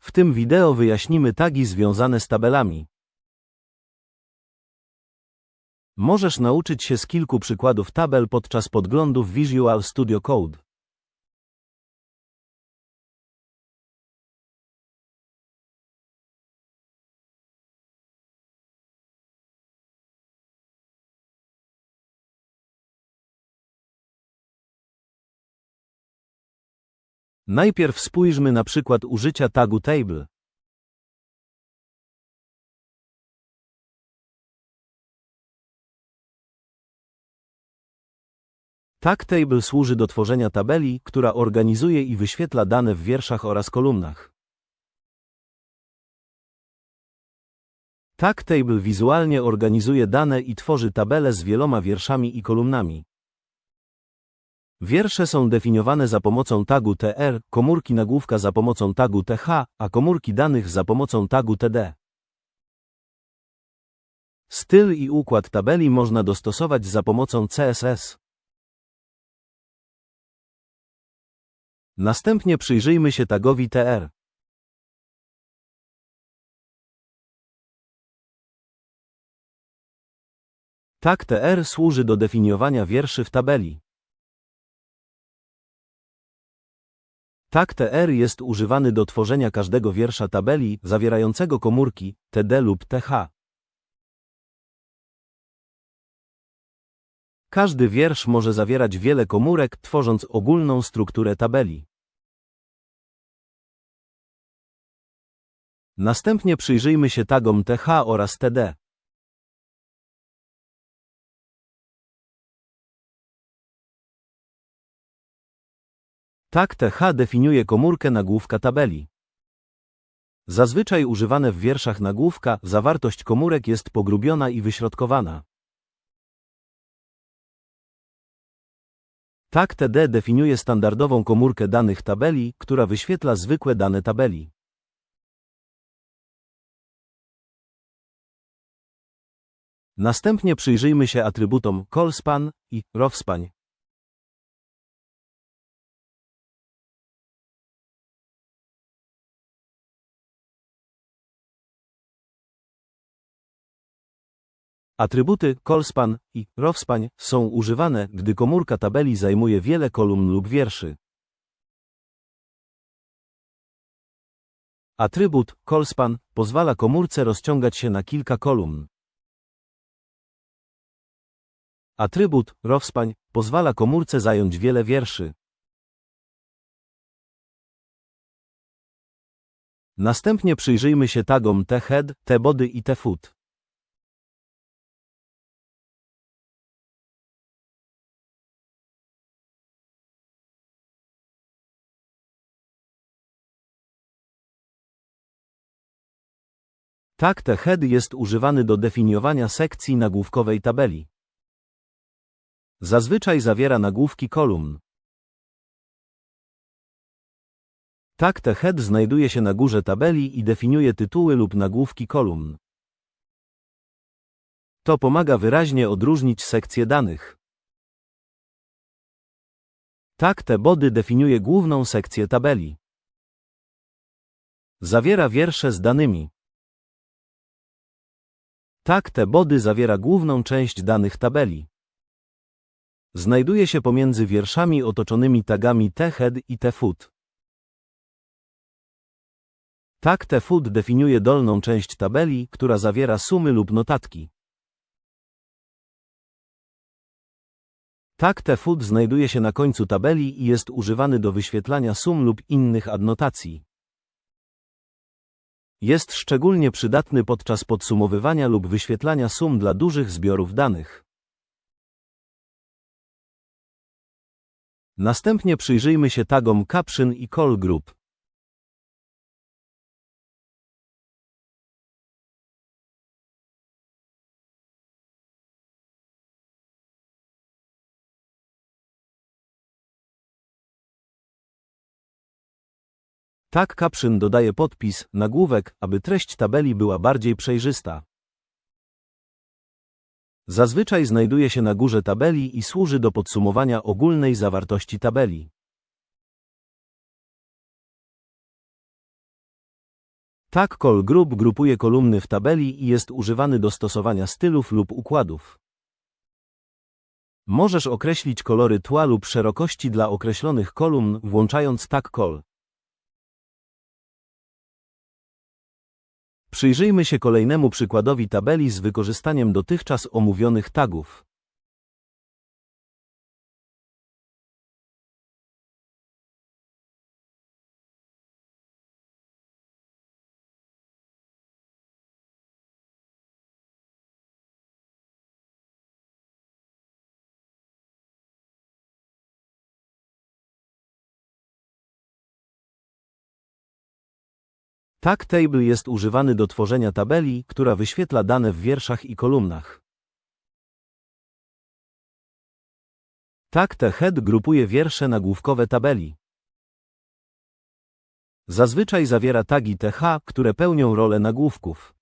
W tym wideo wyjaśnimy tagi związane z tabelami. Możesz nauczyć się z kilku przykładów tabel podczas podglądu w Visual Studio Code. Najpierw spójrzmy na przykład użycia tagu table. Tag table służy do tworzenia tabeli, która organizuje i wyświetla dane w wierszach oraz kolumnach. Tag table wizualnie organizuje dane i tworzy tabelę z wieloma wierszami i kolumnami. Wiersze są definiowane za pomocą tagu tr, komórki nagłówka za pomocą tagu th, a komórki danych za pomocą tagu td. Styl i układ tabeli można dostosować za pomocą CSS. Następnie przyjrzyjmy się tagowi tr. Tag tr służy do definiowania wierszy w tabeli. Tag tr jest używany do tworzenia każdego wiersza tabeli zawierającego komórki td lub th. Każdy wiersz może zawierać wiele komórek, tworząc ogólną strukturę tabeli. Następnie przyjrzyjmy się tagom th oraz td. Tag th definiuje komórkę nagłówka tabeli. Zazwyczaj używane w wierszach nagłówka, zawartość komórek jest pogrubiona i wyśrodkowana. Tag td definiuje standardową komórkę danych tabeli, która wyświetla zwykłe dane tabeli. Następnie przyjrzyjmy się atrybutom callspan i rowspan. Atrybuty callspan i rowspan są używane, gdy komórka tabeli zajmuje wiele kolumn lub wierszy. Atrybut callspan pozwala komórce rozciągać się na kilka kolumn. Atrybut rowspan pozwala komórce zająć wiele wierszy. Następnie przyjrzyjmy się tagom thead, tbody i tfoot. Tag head jest używany do definiowania sekcji nagłówkowej tabeli. Zazwyczaj zawiera nagłówki kolumn. Tag head znajduje się na górze tabeli i definiuje tytuły lub nagłówki kolumn. To pomaga wyraźnie odróżnić sekcje danych. Tag body definiuje główną sekcję tabeli. Zawiera wiersze z danymi. Tak te body zawiera główną część danych tabeli. Znajduje się pomiędzy wierszami otoczonymi tagami thead i tfoot. Tag tfoot definiuje dolną część tabeli, która zawiera sumy lub notatki. Tag tfoot znajduje się na końcu tabeli i jest używany do wyświetlania sum lub innych adnotacji. Jest szczególnie przydatny podczas podsumowywania lub wyświetlania sum dla dużych zbiorów danych. Następnie przyjrzyjmy się tagom caption i call group. Tag caption dodaje podpis, nagłówek, aby treść tabeli była bardziej przejrzysta. Zazwyczaj znajduje się na górze tabeli i służy do podsumowania ogólnej zawartości tabeli. Tak call group grupuje kolumny w tabeli i jest używany do stosowania stylów lub układów. Możesz określić kolory tła lub szerokości dla określonych kolumn, włączając tag call. Przyjrzyjmy się kolejnemu przykładowi tabeli z wykorzystaniem dotychczas omówionych tagów. Tag table jest używany do tworzenia tabeli, która wyświetla dane w wierszach i kolumnach. Tag the head grupuje wiersze nagłówkowe tabeli. Zazwyczaj zawiera tagi th, które pełnią rolę nagłówków.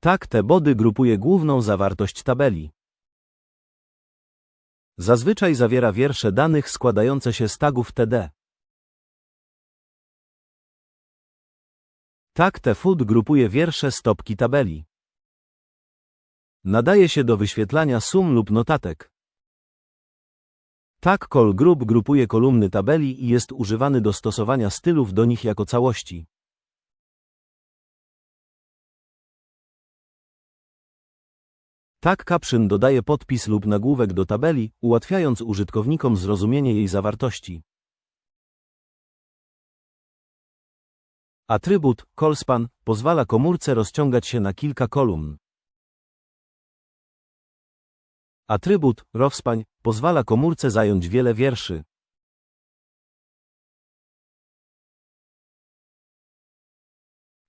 Tag te body grupuje główną zawartość tabeli. Zazwyczaj zawiera wiersze danych składające się z tagów td. Tak te food grupuje wiersze stopki tabeli. Nadaje się do wyświetlania sum lub notatek. Tak call group grupuje kolumny tabeli i jest używany do stosowania stylów do nich jako całości. Tak caption dodaje podpis lub nagłówek do tabeli, ułatwiając użytkownikom zrozumienie jej zawartości. Atrybut callspan pozwala komórce rozciągać się na kilka kolumn. Atrybut rowspan pozwala komórce zająć wiele wierszy.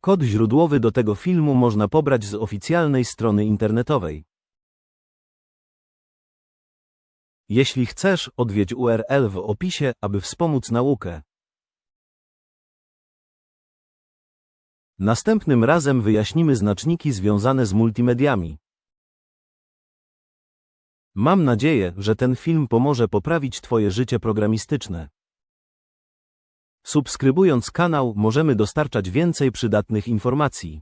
Kod źródłowy do tego filmu można pobrać z oficjalnej strony internetowej. Jeśli chcesz, odwiedź URL w opisie, aby wspomóc naukę. Następnym razem wyjaśnimy znaczniki związane z multimediami. Mam nadzieję, że ten film pomoże poprawić Twoje życie programistyczne. Subskrybując kanał możemy dostarczać więcej przydatnych informacji.